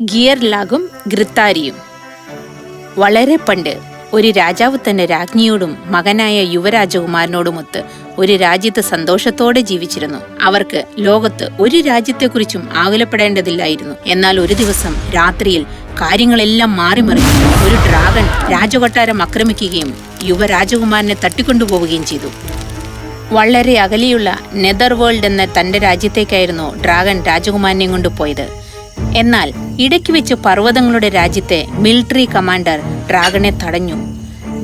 ഗിയർലാഗും ഗൃത്താരിയും വളരെ പണ്ട് ഒരു രാജാവ് തന്റെ രാജ്ഞിയോടും മകനായ യുവരാജകുമാരനോടുമൊത്ത് ഒരു രാജ്യത്ത് സന്തോഷത്തോടെ ജീവിച്ചിരുന്നു. അവർക്ക് ലോകത്ത് ഒരു രാജ്യത്തെക്കുറിച്ചും ആകുലപ്പെടേണ്ടതില്ലായിരുന്നു. എന്നാൽ ഒരു ദിവസം രാത്രിയിൽ കാര്യങ്ങളെല്ലാം മാറിമറിഞ്ഞു ഒരു ഡ്രാഗൺ രാജകൊട്ടാരം ആക്രമിക്കുകയും യുവരാജകുമാരനെ തട്ടിക്കൊണ്ടുപോവുകയും ചെയ്തു. വളരെ അകലെയുള്ള നെതർ വേൾഡ് എന്ന തന്റെ രാജ്യത്തേക്കായിരുന്നു ഡ്രാഗൺ രാജകുമാരനെയും കൊണ്ട് പോയത് എന്നാൽ ഇടയ്ക്ക് വെച്ച് പർവതങ്ങളുടെ രാജ്യത്തെ മിലിറ്ററി കമാൻഡർ ഡ്രാഗണെ തടഞ്ഞു.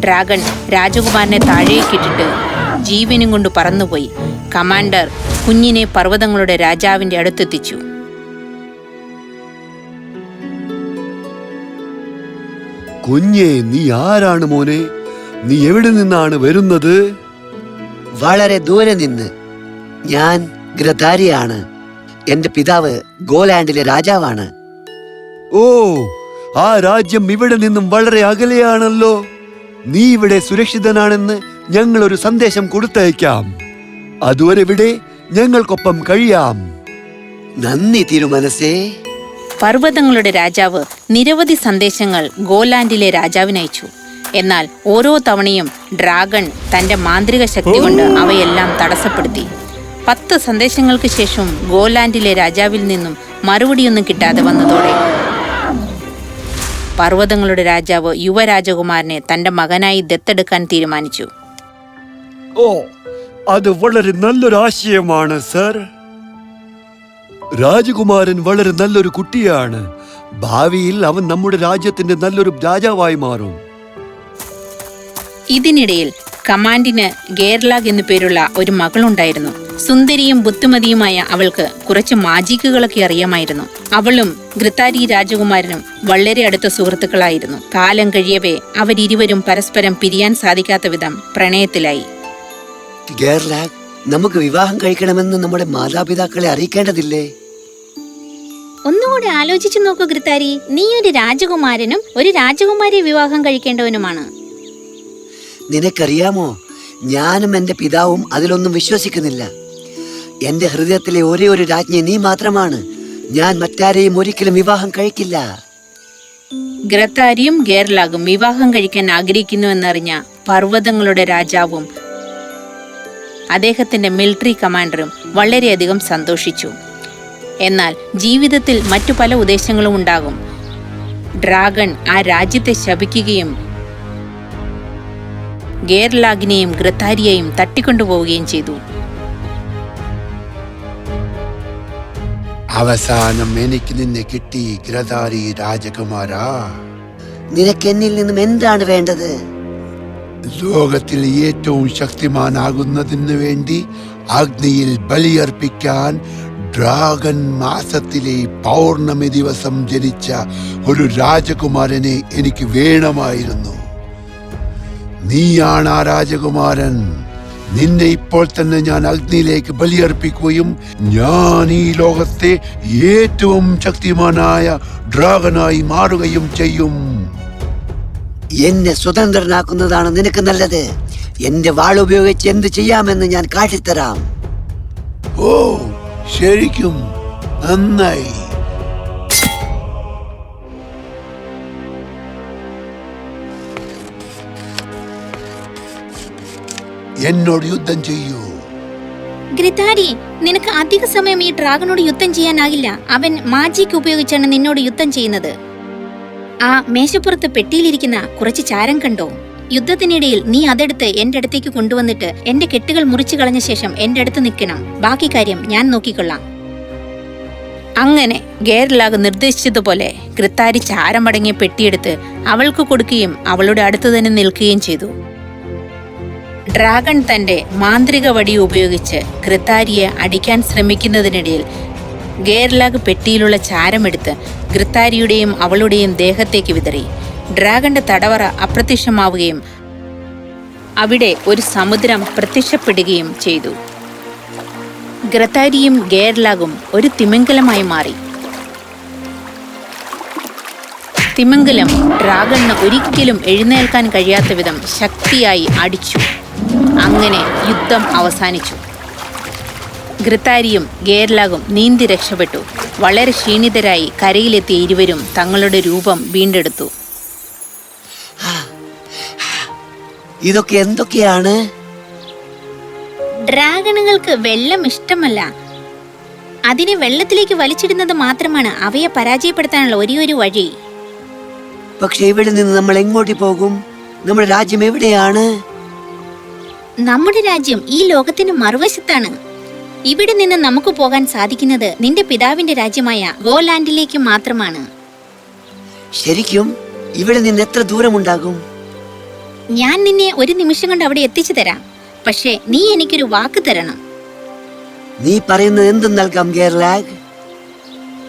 ഡ്രാഗൺ രാജകുമാരനെ താഴേക്കിട്ടിട്ട് ജീവനും കൊണ്ട് പറന്നുപോയി. കമാൻഡർ കുഞ്ഞിനെ പർവതങ്ങളുടെ രാജാവിന്റെ അടുത്തെത്തിച്ചു. കുഞ്ഞെ നീ ആരാണ് മോനെ? നീ എവിടെ നിന്നാണ് വരുന്നത്? വളരെ ദൂരെ നിന്ന് ഞാൻ ഗ്രതാരിയാണ് എന്റെ പിതാവ് ഗോലാൻഡിലെ രാജാവാണ്. ഓ ആ രാജ്യം ഇവിടെ നിന്നും വളരെ അകലെയാണല്ലോ. നീ ഇവിടെ സുരക്ഷിതനാണെന്ന് ഞങ്ങൾ ഒരു സന്ദേശം കൊടുത്തയക്കാം. അതുവരെ ഇവിടെ ഞങ്ങൾക്കൊപ്പം കഴിയാം. നന്ദി തിരുമനസേ പർവതങ്ങളുടെ രാജാവ് നിരവധി സന്ദേശങ്ങൾ ഗോലാൻഡിലെ രാജാവിനയച്ചു എന്നാൽ ഓരോ തവണയും ഡ്രാഗൺ തന്റെ മാന്ത്രിക ശക്തി കൊണ്ട് അവയെല്ലാം തടസ്സപ്പെടുത്തി. പത്ത് സന്ദേശങ്ങൾക്ക് ശേഷവും ഗോലാൻഡിലെ രാജാവിൽ നിന്നും മറുപടിയൊന്നും കിട്ടാതെ വന്നതോടെ പർവതങ്ങളുടെ രാജാവ് യുവരാജകുമാരനെ തന്റെ മകനായി ദത്തെടുക്കാൻ തീരുമാനിച്ചു. ഓ അത് വളരെ നല്ലൊരു ആശയമാണ് സർ. രാജകുമാരൻ വളരെ നല്ലൊരു കുട്ടിയാണ്. ഭാവിയിൽ അവൻ നമ്മുടെ രാജ്യത്തിന്റെ നല്ലൊരു രാജാവായി മാറും. ഇതിനിടയിൽ കമാൻഡിന് ഗേർലാഗ് എന്നു പേരുള്ള ഒരു മകളുണ്ടായിരുന്നു. സുന്ദരിയും ബുദ്ധിമതിയുമായ അവൾക്ക് കുറച്ച് മാജിക്കുകളൊക്കെ അറിയാമായിരുന്നു. അവളും ഗൃത്താരി രാജകുമാരനും വളരെ അടുത്ത സുഹൃത്തുക്കളായിരുന്നു. കാലം കഴിയവേ അവരിരുവരും പരസ്പരം പിരിയാൻ സാധിക്കാത്ത വിധം പ്രണയത്തിലായി. ഗേർലാഗ് നമുക്ക് വിവാഹം കഴിക്കണമെന്ന് നമ്മുടെ മാതാപിതാക്കളെ അറിയിക്കേണ്ടതില്ലേ? ഒന്നുകൂടി ആലോചിച്ചു നോക്കൂ ഗൃത്താരി. നീ ഒരു രാജകുമാരനും ഒരു രാജകുമാരി വിവാഹം കഴിക്കേണ്ടവനുമാണ്. നിനക്കറിയാമോ? ഞാനും എന്റെ പിതാവും അതിലൊന്നും വിശ്വസിക്കുന്നില്ല. എന്റെ ഹൃദയത്തിലെ ഒരേ ഒരു രാജ്ഞി നീ മാത്രമാണ്. ഞാൻ മറ്റാരെയും ഒരിക്കലും വിവാഹം കഴിക്കില്ല. ഗ്രത്താരിയും ഗേർലാഗും വിവാഹം കഴിക്കാൻ ആഗ്രഹിക്കുന്നുവെന്നറിഞ്ഞ പർവതങ്ങളുടെ രാജാവും അദ്ദേഹത്തിന്റെ മിലിറ്ററി കമാൻഡറും വളരെയധികം സന്തോഷിച്ചു. എന്നാൽ ജീവിതത്തിൽ മറ്റു പല ഉദ്ദേശങ്ങളും ഉണ്ടാകും. ഡ്രാഗൺ ആ രാജ്യത്തെ ശപിക്കുകയും ഗേർലാഗിനെയും ഗ്രത്താരിയെയും തട്ടിക്കൊണ്ടുപോവുകയും ചെയ്തു. അവസാനം എനിക്ക് നിന്നെ കിട്ടി ഗ്രതാരി രാജകുമാരാ. നിനക്ക് എന്നിൽ നിന്നും എന്താണ് വേണ്ടത്? ലോകത്തിൽ ഏറ്റവും ശക്തിമാനാകുന്നതിന് വേണ്ടി അഗ്നിയിൽ ബലിയർപ്പിക്കാൻ ഡ്രാഗൺ മാസത്തിലെ പൗർണമി ദിവസം ജനിച്ച ഒരു രാജകുമാരനെ എനിക്ക് വേണമായിരുന്നു. നീയാണ് ആ രാജകുമാരൻ. നിന്നെ ഇപ്പോൾ തന്നെ ഞാൻ അഗ്നിയിലേക്ക് ബലിയർപ്പിക്കുകയും ഞാൻ ഈ ലോകത്തെ ഏറ്റവും ശക്തിമാനായ ഡ്രാഗനായി മാറുകയും ചെയ്യും. എന്നെ സ്വതന്ത്രനാക്കുന്നതാണ് നിനക്ക് നല്ലത്. എന്റെ വാൾ ഉപയോഗിച്ച് എന്ത് ചെയ്യാമെന്ന് ഞാൻ കാട്ടിത്തരാം. ഓ ശരിക്കും നന്നായി. എന്നോട് യുദ്ധം ചെയ്യൂ. ഗ്രിതാരി നിനക്ക് അധിക സമയം ഈ ഡ്രാഗനോട് യുദ്ധം ചെയ്യാനാകില്ല. അവൻ മാജിക് ഉപയോഗിച്ചാണ് നിന്നോട് യുദ്ധം ചെയ്യുന്നത്. ആ മേശപ്പുറത്ത് പെട്ടിയിലിരിക്കുന്ന കുറച്ച് ചാരം കണ്ടോ? യുദ്ധത്തിനിടയിൽ നീ അതെടുത്ത് എന്റെ അടുത്തേക്ക് കൊണ്ടുവന്നിട്ട് എന്റെ കെട്ടുകൾ മുറിച്ചു കളഞ്ഞ ശേഷം എന്റെ അടുത്ത് നിൽക്കണം. ബാക്കി കാര്യം ഞാൻ നോക്കിക്കൊള്ളാം. അങ്ങനെ ഗേർലാഗ് നിർദ്ദേശിച്ചതുപോലെ കൃത്താരി ചാരമടങ്ങിയ പെട്ടിയെടുത്ത് അവൾക്ക് കൊടുക്കുകയും അവളുടെ അടുത്ത് തന്നെ നിൽക്കുകയും ചെയ്തു. ഡ്രാഗൺ തന്റെ മാന്ത്രിക വടി ഉപയോഗിച്ച് ഗൃത്താരിയെ അടിക്കാൻ ശ്രമിക്കുന്നതിനിടയിൽ ഗേർലാഗ് പെട്ടിയിലുള്ള ചാരമെടുത്ത് ഗൃത്താരിയുടെയും അവളുടെയും ദേഹത്തേക്ക് വിതറി. ഡ്രാഗന്റെ തടവറ അപ്രത്യക്ഷമാവുകയും അവിടെ ഒരു സമുദ്രം പ്രത്യക്ഷപ്പെടുകയും ചെയ്തു. ഗ്രത്താരിയും ഗേർലാഗും ഒരു തിമിംഗലമായി മാറി. തിമിംഗലം ഡ്രാഗണിന് ഒരിക്കലും എഴുന്നേൽക്കാൻ കഴിയാത്ത വിധം ശക്തിയായി അടിച്ചു. അങ്ങനെ യുദ്ധം അവസാനിച്ചു. ഘൃത്താരിയും ഗേർലാഗും നീന്തി രക്ഷപ്പെട്ടു. വളരെ ക്ഷീണിതരായി കരയിലെത്തിയ ഇരുവരും തങ്ങളുടെ രൂപം വീണ്ടെടുത്തു. ഇതൊക്കെ എന്തൊക്കെയാണ്? ഡ്രാഗണുകൾക്ക് വെള്ളം ഇഷ്ടമല്ല. അതിനെ വെള്ളത്തിലേക്ക് വലിച്ചിടുന്നത് മാത്രമാണ് അവയെ പരാജയപ്പെടുത്താനുള്ള ഒരേയൊരു ഒരു വഴി. പക്ഷെ ഇവിടെ നിന്ന് നമ്മൾ എങ്ങോട്ട് പോകും? നമ്മുടെ രാജ്യം എവിടെയാണ്? നമ്മുടെ രാജ്യം ഈ ലോകത്തിന് മറുവശത്താണ്. ഇവിടെ നിന്ന് നമുക്ക് പോകാൻ സാധിക്കുന്നത് നിന്റെ പിതാവിന്റെ രാജ്യമായ ഗോലാൻഡിലേക്ക് മാത്രമാണ്. ശരിക്കും ഇവിടെ നിന്ന് എത്ര ദൂരമുണ്ടാകും? ഞാൻ നിന്നെ ഒരു നിമിഷം കൊണ്ട് അവിടെ എത്തിച്ചു തരാം. പക്ഷേ നീ എനിക്കൊരു വാക്ക് തരണം. നീ പറയുന്നത് എന്തും നൽകാം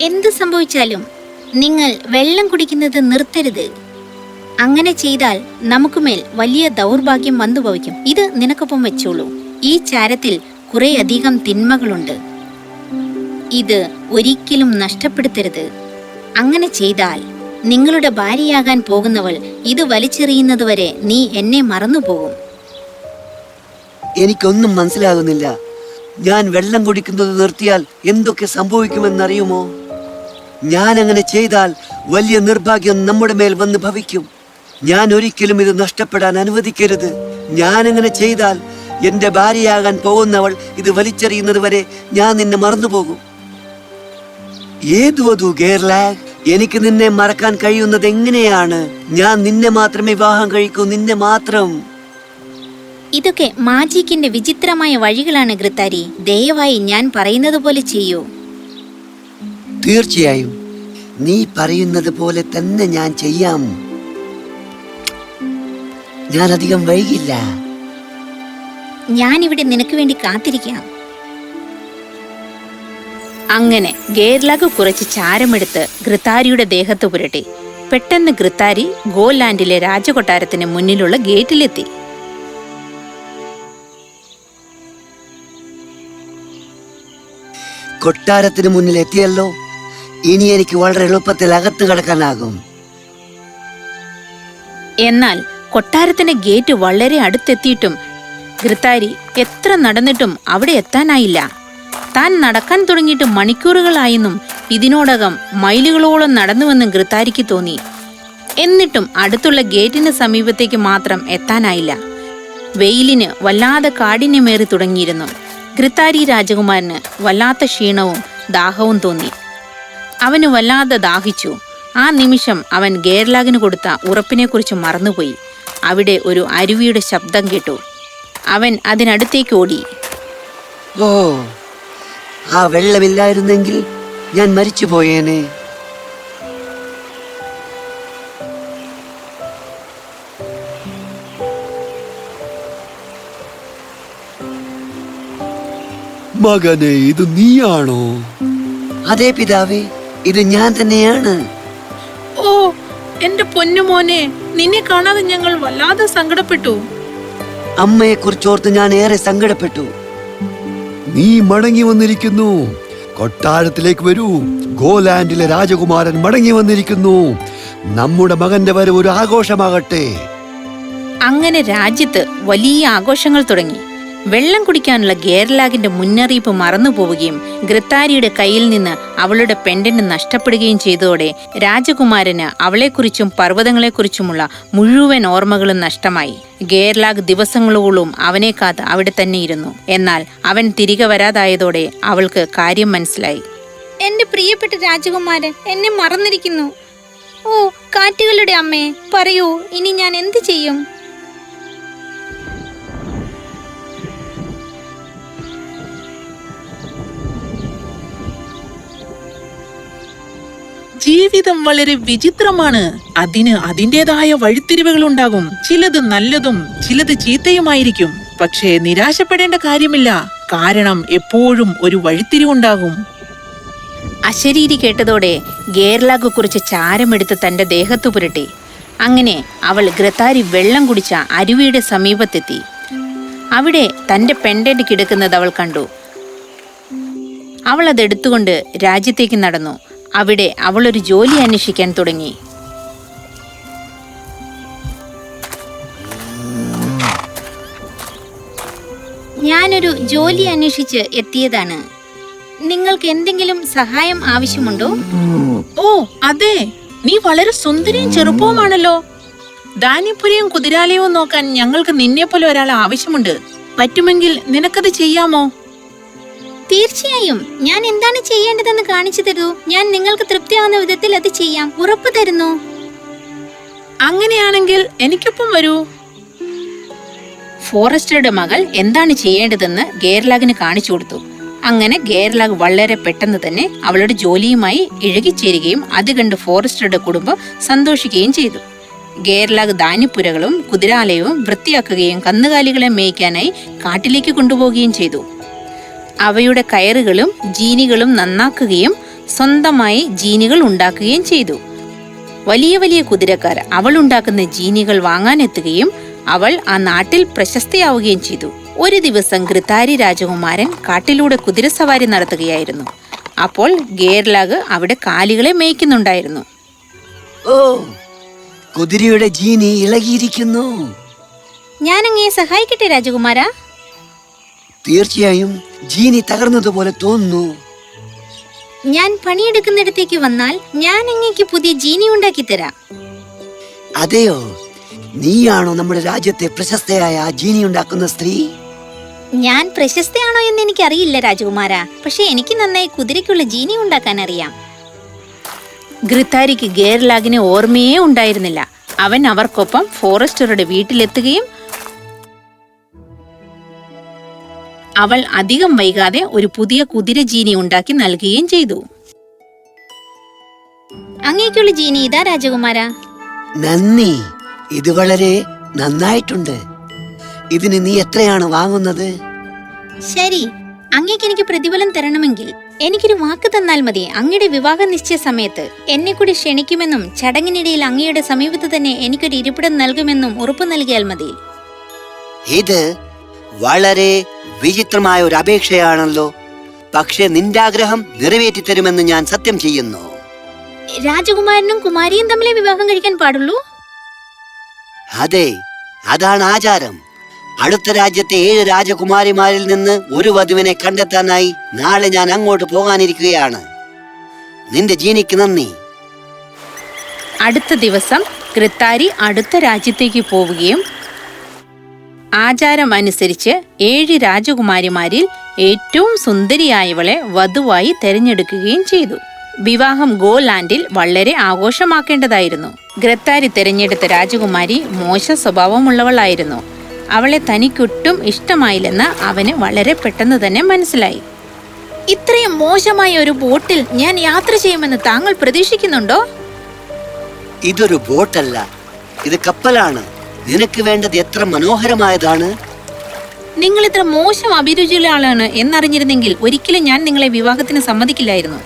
എന്ത് സംഭവിച്ചാലും നിങ്ങൾ വെള്ളം കുടിക്കുന്നത് നിർത്തരുത്. അങ്ങനെ ചെയ്താൽ നമുക്കുമേൽ വലിയ ദൗർഭാഗ്യം വന്നു ഭവിക്കും ഇത് നിനക്കൊപ്പം വെച്ചോളൂ. ഈ ചാരത്തിൽ കുറേയധികം തിന്മകളുണ്ട്. ഇത് ഒരിക്കലും നഷ്ടപ്പെടുത്തരുത്. അങ്ങനെ ചെയ്താൽ നിങ്ങളുടെ ഭാര്യയാകാൻ പോകുന്നവൾ ഇത് വലിച്ചെറിയുന്നതുവരെ നീ എന്നെ മറന്നുപോകും. എനിക്കൊന്നും മനസ്സിലാകുന്നില്ല. ഞാൻ വെള്ളം കുടിക്കുന്നത് നിർത്തിയാൽ എന്തൊക്കെ സംഭവിക്കുമെന്നറിയുമോ? ഞാൻ അങ്ങനെ ചെയ്താൽ വലിയ നിർഭാഗ്യം നമ്മുടെ മേൽ വന്ന് ഭവിക്കും ഞാൻ ഒരിക്കലും ഇത് നഷ്ടപ്പെടാൻ അനുവദിക്കരുത്. ഞാൻ ഇങ്ങനെ ചെയ്താൽ എന്റെ ഭാര്യയാകാൻ പോകുന്നവൾ ഇത് വലിച്ചെറിയുന്നത് വരെ ഞാൻ നിന്നെ മറന്നുപോകും. ഏതുവതു ഗേർലാഗ് എനിക്ക് നിന്നെ മറക്കാൻ കഴിയുന്നത് എങ്ങനെയാണ്? ഞാൻ നിന്നെ മാത്രമേ വിവാഹം കഴിക്കൂ നിന്നെ മാത്രം. ഇതൊക്കെ മാജിക്കിന്റെ വിചിത്രമായ വഴികളാണ് ഗൃത്താരി. ദയവായി ഞാൻ പറയുന്നത് പോലെ ചെയ്യൂ. തീർച്ചയായും. നീ പറയുന്നത് പോലെ തന്നെ ഞാൻ ചെയ്യാം. ഞാൻ അധികം വൈകില്ല. ഞാനിവിടെ നിനക്ക് വേണ്ടി കാത്തിരിക്കാം. അങ്ങനെ ഗേർലാഗ് കുറച്ച് ചാരമെടുത്ത് ഗൃത്താരിയുടെ ദേഹത്ത് പുരട്ടി. പെട്ടെന്ന് ഘൃത്താരി ഗോലാൻഡിലെ രാജകൊട്ടാരത്തിന് മുന്നിലുള്ള ഗേറ്റിലെത്തി. കൊട്ടാരത്തിന് മുന്നിൽ എത്തിയല്ലോ. ഇനി എനിക്ക് വളരെ എളുപ്പത്തിൽ അകത്ത് കടക്കാനാകും. എന്നാൽ കൊട്ടാരത്തിന്റെ ഗേറ്റ് വളരെ അടുത്തെത്തിയിട്ടും ഗൃത്താരി എത്ര നടന്നിട്ടും അവിടെ എത്താനായില്ല. താൻ നടക്കാൻ തുടങ്ങിയിട്ട് മണിക്കൂറുകളായെന്നും ഇതിനോടകം മൈലുകളോളം നടന്നുവെന്നും ഗൃത്താരിക്ക് തോന്നി. എന്നിട്ടും അടുത്തുള്ള ഗേറ്റിന് സമീപത്തേക്ക് മാത്രം എത്താനായില്ല. വെയിലിന് വല്ലാതെ കാഠിന്യമേറി തുടങ്ങിയിരുന്നു. ഗൃത്താരി രാജകുമാരന് വല്ലാത്ത ക്ഷീണവും ദാഹവും തോന്നി. അവന് വല്ലാതെ ദാഹിച്ചു. ആ നിമിഷം അവൻ ഗേർലാഗിന് കൊടുത്ത ഉറപ്പിനെക്കുറിച്ച് മറന്നുപോയി. അവിടെ ഒരു അരുവിയുടെ ശബ്ദം കേട്ടു. അവൻ അതിനടുത്തേക്ക് ഓടി. ഓ ആ വെള്ളമില്ലായിരുന്നെങ്കിൽ ഞാൻ മരിച്ചു പോയേനെ. മകനെ ഇത് നീയാണോ? അതെ പിതാവേ ഇത് ഞാൻ തന്നെയാണ്. എന്റെ പൊന്നുമോനെ നിന്നെ കാണാതെ ഞങ്ങൾ വല്ലാതെ സങ്കടപ്പെട്ടു. അമ്മയെ കുറിച്ചോർത്ത് ഞാൻ ഏറെ സങ്കടപ്പെട്ടു. നീ മടങ്ങി വന്നിരിക്കുന്നു. കൊട്ടാരത്തിലേക്ക് വരൂ. ഗോലാൻഡിലെ രാജകുമാരൻ മടങ്ങി വന്നിരിക്കുന്നു. നമ്മുടെ മകന്റെ വരവ് ഒരു ആഘോഷമാകട്ടെ. അങ്ങനെ രാജ്യത്ത് വലിയ ആഘോഷങ്ങൾ തുടങ്ങി. വെള്ളം കുടിക്കാനുള്ള ഗേർലാഗിന്റെ മുന്നറിയിപ്പ് മറന്നുപോവുകയും ഗ്രത്താരിയുടെ കയ്യിൽ നിന്ന് അവളുടെ പെൻഡന്റ് നഷ്ടപ്പെടുകയും ചെയ്തതോടെ രാജകുമാരന് അവളെക്കുറിച്ചും പർവതങ്ങളെക്കുറിച്ചുമുള്ള മുഴുവൻ ഓർമ്മകളും നഷ്ടമായി. ഗേർലാഗ് ദിവസങ്ങളോളം അവനെ കാത്ത് അവിടെ തന്നെ ഇരുന്നു എന്നാൽ അവൻ തിരികെ വരാതായതോടെ അവൾക്ക് കാര്യം മനസ്സിലായി. എന്റെ പ്രിയപ്പെട്ട രാജകുമാരൻ എന്നെ മറന്നിരിക്കുന്നു. ഓ കാറ്റുകളുടെ അമ്മേ പറയൂ ഇനി ഞാൻ എന്ത് ചെയ്യും? ജീവിതം വളരെ വിചിത്രമാണ്. അതിന് അതിന്റെതായ വഴിത്തിരിവുകൾ ഉണ്ടാകും. ചിലത് നല്ലതും ചിലത് ചീത്തയുമായിരിക്കും. പക്ഷേ നിരാശപ്പെടേണ്ട കാര്യമില്ല. കാരണം എപ്പോഴും ഒരു വഴിത്തിരിവുണ്ടാകും. അശരീരി കേട്ടതോടെ ഗേർലാഗ് കുറിച്ച് ചാരമെടുത്ത് തന്റെ ദേഹത്തു പുരട്ടി. അങ്ങനെ അവൾ ഗ്രത്താരി വെള്ളം കുടിച്ച അരുവിയുടെ സമീപത്തെത്തി. അവിടെ തന്റെ പെണ്ടന്റ് കിടക്കുന്നത് അവൾ കണ്ടു. അവൾ അതെടുത്തുകൊണ്ട് രാജ്യത്തേക്ക് നടന്നു. അവിടെ അവൾ ഒരു ജോലി അന്വേഷിക്കാൻ തുടങ്ങി. ഞാനൊരു ജോലി അന്വേഷിച്ച് എത്തിയതാണ്. നിങ്ങൾക്ക് എന്തെങ്കിലും സഹായം ആവശ്യമുണ്ടോ? ഓ അതെ. നീ വളരെ സുന്ദരിയും ചെറുപ്പവുമാണല്ലോ. ധാന്യപുരിയും കുതിരാലയവും നോക്കാൻ ഞങ്ങൾക്ക് നിന്നെ പോലെ ഒരാൾ ആവശ്യമുണ്ട്. പറ്റുമെങ്കിൽ നിനക്കത് ചെയ്യാമോ? തീർച്ചയായും. ഞാൻ എന്താണ് ചെയ്യേണ്ടതെന്ന് കാണിച്ചു തരൂ. ഞാൻ നിങ്ങൾക്ക് തൃപ്തിയാവുന്ന വിധത്തിൽ അത് ചെയ്യാം. ഉറപ്പു തരുന്നു. അങ്ങനെയാണെങ്കിൽ എനിക്കൊപ്പം വരൂ. ഫോറസ്റ്ററുടെ മകൾ എന്താണ് ചെയ്യേണ്ടതെന്ന് ഗേർലാഗിന് കാണിച്ചു കൊടുത്തു. അങ്ങനെ ഗേർലാഗ് വളരെ പെട്ടെന്ന് തന്നെ അവളുടെ ജോലിയുമായി ഇഴകിച്ചേരുകയും അത് കണ്ട് ഫോറസ്റ്ററുടെ കുടുംബം സന്തോഷിക്കുകയും ചെയ്തു. ഗേർലാഗ് ധാന്യപ്പുരകളും കുതിരാലയവും വൃത്തിയാക്കുകയും കന്നുകാലികളെ മേയ്ക്കാനായി കാട്ടിലേക്ക് കൊണ്ടുപോവുകയും ചെയ്തു. അവയുടെ കയറുകളും ജീനികളും നന്നാക്കുകയും സ്വന്തമായി ജീനികൾ ഉണ്ടാക്കുകയും ചെയ്തു. വലിയ വലിയ കുതിരക്കാർ അവൾ ഉണ്ടാക്കുന്ന ജീനികൾ വാങ്ങാനെത്തുകയും അവൾ ആ നാട്ടിൽ പ്രശസ്തയാവുകയും ചെയ്തു. ഒരു ദിവസം ഗൃതാരി രാജകുമാരൻ കാട്ടിലൂടെ കുതിരസവാരി നടത്തുകയായിരുന്നു. അപ്പോൾ ഗേർലാഗ് അവിടെ കാലികളെ മേയ്ക്കുന്നുണ്ടായിരുന്നു. ഓ കുതിരയുടെ ജീനി ഇളകിയിരിക്കുന്നു. ഞാൻ അങ്ങയെ സഹായിക്കട്ടെ രാജകുമാര? തീർച്ചയായും ജീനി തകർന്നതുപോലെ തോന്നുന്നു. ഞാൻ പണിയെടുക്കുന്നിടത്തേക്ക് വന്നാൽ ഞാൻ അങ്ങേക്ക് പുതിയ ജീനി ഉണ്ടാക്കി തരാം അതെയോ? നീയാണോ നമ്മുടെ രാജ്യത്തെ പ്രശസ്തയായ ആ ജീനി ഉണ്ടാക്കുന്ന സ്ത്രീ? ഞാൻ പ്രശസ്തയാണോ എന്ന് എനിക്കറിയില്ല രാജകുമാര. പക്ഷെ എനിക്ക് നന്നായി കുതിരയ്ക്കുള്ള ജീനി ഉണ്ടാക്കാൻ അറിയാം. ഗൃത്താരിക്ക് ഗേർലാഗിനെ ഓർമ്മയേ ഉണ്ടായിരുന്നില്ല. അവൻ അവർക്കൊപ്പം ഫോറസ്റ്ററുടെ വീട്ടിലെത്തുകയും അവൾ അധികം വൈകാതെ ഒരു പുതിയ കുതിര ജീനി ഉണ്ടാക്കി നൽകുകയും ചെയ്തു. അങ്ങേക്കുള്ള ജീനി ഇതാ രാജകുമാര. നന്ദി. ഇത് വളരെ നന്നായിട്ടുണ്ട്. ഇതിന് നീ എത്രയാണ് വാങ്ങുന്നത്? ശരി. അങ്ങേക്ക് എനിക്ക് പ്രതിഫലം തരണമെങ്കിൽ എനിക്കൊരു വാക്ക് തന്നാൽ മതി. അങ്ങയുടെ വിവാഹ നിശ്ചയ സമയത്ത് എന്നെ കൂടി ക്ഷണിക്കുമെന്നും ചടങ്ങിനിടയിൽ അങ്ങയുടെ സമീപത്ത് തന്നെ എനിക്കൊരു ഇരിപ്പിടം നൽകുമെന്നും ഉറപ്പു നൽകിയാൽ മതി. ഇത് വളരെ വിചിത്രമായ ഒരു അപേക്ഷയാണല്ലോ. പക്ഷെ നിന്റെ ആഗ്രഹം നിറവേറ്റി തരുമെന്ന് ഞാൻ സത്യം ചെയ്യുന്നു. രാജകുമാരനും കുമാരിയും തമ്മിലെ വിവാഹം കഴിക്കാൻ പാടുള്ളൂ? അതെ അതാണ് ആചാരം. അടുത്ത രാജ്യത്തെ ഏഴ് രാജകുമാരിമാരിൽ നിന്ന് ഒരു വധുവിനെ കണ്ടെത്താനായി നാളെ ഞാൻ അങ്ങോട്ട് പോകാനിരിക്കുകയാണ്. നിന്റെ ജീനിക്ക് നന്ദി. അടുത്ത ദിവസം കൃത്താരി അടുത്ത രാജ്യത്തേക്ക് പോവുകയും ആചാരം അനുസരിച്ച് ഏഴ് രാജകുമാരിമാരിൽ ഏറ്റവും സുന്ദരിയായവളെ വധുവായി തെരഞ്ഞെടുക്കുകയും ചെയ്തു. വിവാഹം ഗോലാൻഡിൽ വളരെ ആഘോഷമാക്കേണ്ടതായിരുന്നു. ഗ്രത്താരി തെരഞ്ഞെടുത്ത രാജകുമാരി മോശ സ്വഭാവമുള്ളവളായിരുന്നു. അവളെ തനിക്കൊട്ടും ഇഷ്ടമായില്ലെന്ന് അവന് വളരെ പെട്ടെന്ന് തന്നെ മനസ്സിലായി. ഇത്രയും മോശമായ ഒരു ബോട്ടിൽ ഞാൻ യാത്ര ചെയ്യുമെന്ന് താങ്കൾ പ്രതീക്ഷിക്കുന്നുണ്ടോ? ഇതൊരു ബോട്ടല്ല. ഇത് കപ്പലാണ്. നിനക്ക് വേണ്ടത് എത്ര മനോഹരമായതാണ്? നിങ്ങൾ ഇത്ര മോശം അഭിരുചിയുള്ള ആളാണ് എന്നറിഞ്ഞിരുന്നെങ്കിൽ ഒരിക്കലും ഞാൻ നിങ്ങളെ വിവാഹത്തിന് സമ്മതിക്കില്ലായിരുന്നു.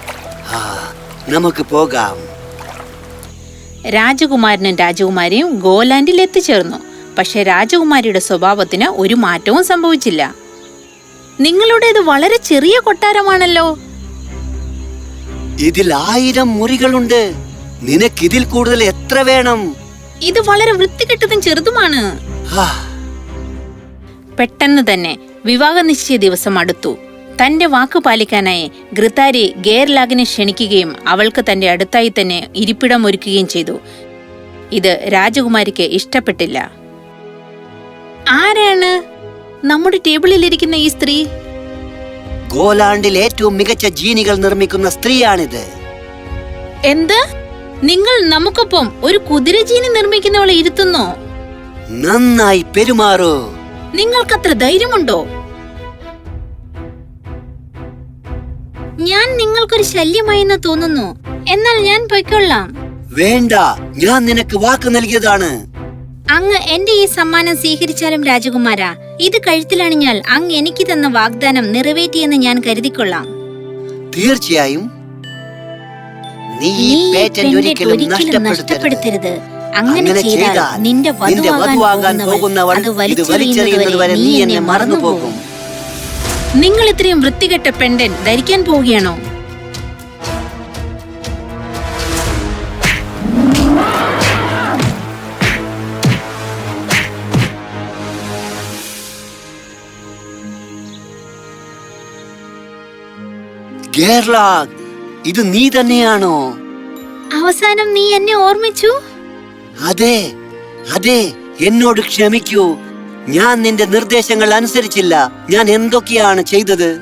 നമുക്ക് പോകാം. രാജകുമാരനും രാജകുമാരിയും ഗോലാൻഡിൽ എത്തിച്ചേർന്നു. പക്ഷെ രാജകുമാരിയുടെ സ്വഭാവത്തിന് ഒരു മാറ്റവും സംഭവിച്ചില്ല. നിങ്ങളുടേത് വളരെ ചെറിയ കൊട്ടാരമാണല്ലോ. ഇതിൽ ആയിരം മുറികളുണ്ട്. നിനക്കിതിൽ കൂടുതൽ എത്ര വേണം? ഇത് വളരെ വൃത്തികെട്ടതും ചെറുതുമാണ്. പെട്ടെന്ന് തന്നെ വിവാഹ നിശ്ചയ ദിവസം അടുത്തു. തന്റെ വാക്ക് പാലിക്കാനായി ഘൃതാരി ഗേർലാഗിനെ ക്ഷണിക്കുകയും അവൾക്ക് തന്റെ അടുത്തായി തന്നെ ഇരിപ്പിടം ഒരുക്കുകയും ചെയ്തു. ഇത് രാജകുമാരിക്ക് ഇഷ്ടപ്പെട്ടില്ല. ആരാണ് നമ്മുടെ ടേബിളിലിരിക്കുന്ന ഈ സ്ത്രീ? ഗോലാണ്ടിൽ ഏറ്റവും മികച്ച ജീനികൾ നിർമ്മിക്കുന്ന സ്ത്രീയാണിത്. എന്ത്? നിങ്ങൾ നമുക്കൊപ്പം ഒരു കുതിരജീനി നിർമ്മിക്കുന്നവളെ ഇരുത്തുന്നോ. നന്നായി പെരുമാറൂ. നിങ്ങൾക്കത്ര ധൈര്യമുണ്ടോ? ഞാൻ നിങ്ങൾക്കൊരു ശല്യമായെന്ന് തോന്നുന്നു. എന്നാൽ ഞാൻ പൊയ്ക്കൊള്ളാം. വേണ്ട ഞാൻ നിനക്ക് വാക്ക് നൽകിയതാണ്. അങ്ങ് എന്റെ ഈ സമ്മാനം സ്വീകരിച്ചാലും രാജകുമാര ഇത് കഴുത്തിലണിഞ്ഞാൽ അങ്ങ് എനിക്ക് തന്ന വാഗ്ദാനം നിറവേറ്റിയെന്ന് ഞാൻ കരുതിക്കൊള്ളാം. തീർച്ചയായും. ഈ നഷ്ടപ്പെടുത്തരുത്. അങ്ങനെ ചെയ്താൽ നിന്റെ വധുവാകാൻ പോകുന്നവൾ നീ എന്നെ പോകും നിങ്ങൾ ഇത്രയും വൃത്തികെട്ട പെണ്ടൻ ധരിക്കാൻ പോവുകയാണോ? കേരള ഇത് നീ തന്നെയാണോ? അവസാനം നീ എന്നെ ഓർമ്മിച്ചു? അതെ അതെ എന്നോട് ക്ഷമിക്കൂ. ഞാൻ നിന്റെ നിർദ്ദേശങ്ങൾ അനുസരിച്ചില്ല. ഞാൻ എന്തൊക്കെയാണ് ചെയ്തത്?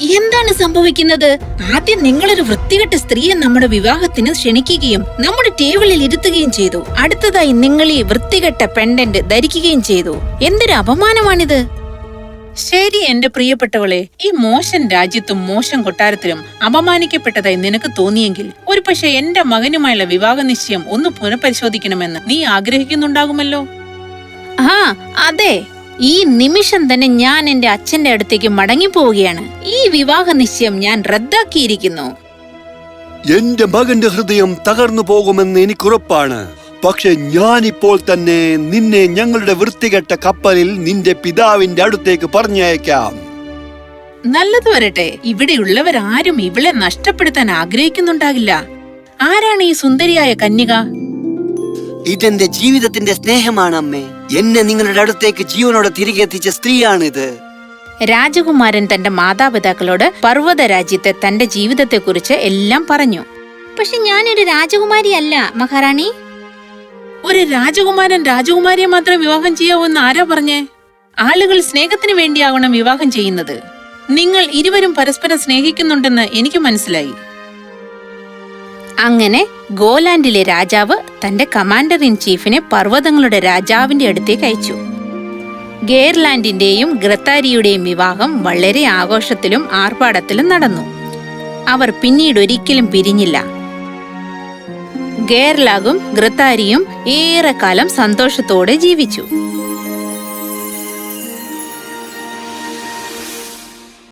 എന്താണ് സംഭവിക്കുന്നത്? ആദ്യം നിങ്ങളൊരു വൃത്തികെട്ട സ്ത്രീയെ നമ്മുടെ വിവാഹത്തിന് ക്ഷണിക്കുകയും നമ്മുടെ ടേബിളിൽ ഇരുത്തുകയും ചെയ്തു. അടുത്തതായി നിങ്ങൾ ഈ വൃത്തികെട്ട പെൻഡന്റ് ധരിക്കുകയും ചെയ്തു. എന്തൊരു അപമാനമാണിത്? ശരി എന്റെ പ്രിയപ്പെട്ടവളെ ഈ മോശം രാജ്യത്തും മോശം കൊട്ടാരത്തിലും അപമാനിക്കപ്പെട്ടതായി നിനക്ക് തോന്നിയെങ്കിൽ ഒരുപക്ഷെ എന്റെ മകനുമായുള്ള വിവാഹ നിശ്ചയം ഒന്ന് പുനഃപരിശോധിക്കണമെന്ന് നീ ആഗ്രഹിക്കുന്നുണ്ടാകുമല്ലോ. ആ അതെ. ഈ നിമിഷം തന്നെ ഞാൻ എന്റെ അച്ഛന്റെ അടുത്തേക്ക് മടങ്ങിപ്പോവുകയാണ്. ഈ വിവാഹ നിശ്ചയം ഞാൻ റദ്ദാക്കിയിരിക്കുന്നു. എന്റെ മകന്റെ ഹൃദയം തകർന്നു പോകുമെന്ന് എനിക്കുറപ്പാണ്. പക്ഷെ ഞാനിപ്പോൾ തന്നെ നിന്നെ ഞങ്ങളുടെ വൃത്തികെട്ട കപ്പലിൽ നിന്റെ പിതാവിന്റെ അടുത്തേക്ക് പറഞ്ഞയക്കാം. നല്ലത് വരട്ടെ. ഇവിടെയുള്ളവരാരും ഇവളെ നഷ്ടപ്പെടുത്താൻ ആഗ്രഹിക്കുന്നുണ്ടാകില്ല. ആരാണ് ഈ സുന്ദരിയായ കന്യക? ഇതെന്റെ ജീവിതത്തിന്റെ സ്നേഹമാണ് അമ്മേ എന്നെ നിങ്ങളുടെ അടുത്തേക്ക് ജീവനോടെ തിരികെ എത്തിച്ച സ്ത്രീയാണിത്. രാജകുമാരൻ തന്റെ മാതാപിതാക്കളോട് പർവത രാജ്യത്തെ തന്റെ ജീവിതത്തെക്കുറിച്ച് എല്ലാം പറഞ്ഞു. പക്ഷെ ഞാനൊരു രാജകുമാരിയല്ല മഹാറാണി. ഒരു രാജകുമാരൻ രാജകുമാരിയെ മാത്രം വിവാഹം ചെയ്യാവൂന്ന് ആരാ പറഞ്ഞേ? ആളുകൾ സ്നേഹത്തിന് വേണ്ടിയാവണം വിവാഹം ചെയ്യുന്നത്. നിങ്ങൾ ഇരുവരും പരസ്പരം സ്നേഹിക്കുന്നുണ്ടെന്ന് എനിക്ക് മനസ്സിലായി. അങ്ങനെ ഗോലാൻഡിലെ രാജാവ് തന്റെ കമാൻഡർ ഇൻ ചീഫിനെ പർവതങ്ങളുടെ രാജാവിന്റെ അടുത്തേക്ക് അയച്ചു. ഗെയർലാൻഡിന്റെയും ഗ്രത്താരിയുടെയും വിവാഹം വളരെ ആഘോഷത്തിലും ആർഭാടത്തിലും നടന്നു. അവർ പിന്നീട് ഒരിക്കലും പിരിഞ്ഞില്ല. ഗേർലാഗും ഗ്രത്താരിയും ഏറെക്കാലം സന്തോഷത്തോടെ ജീവിച്ചു.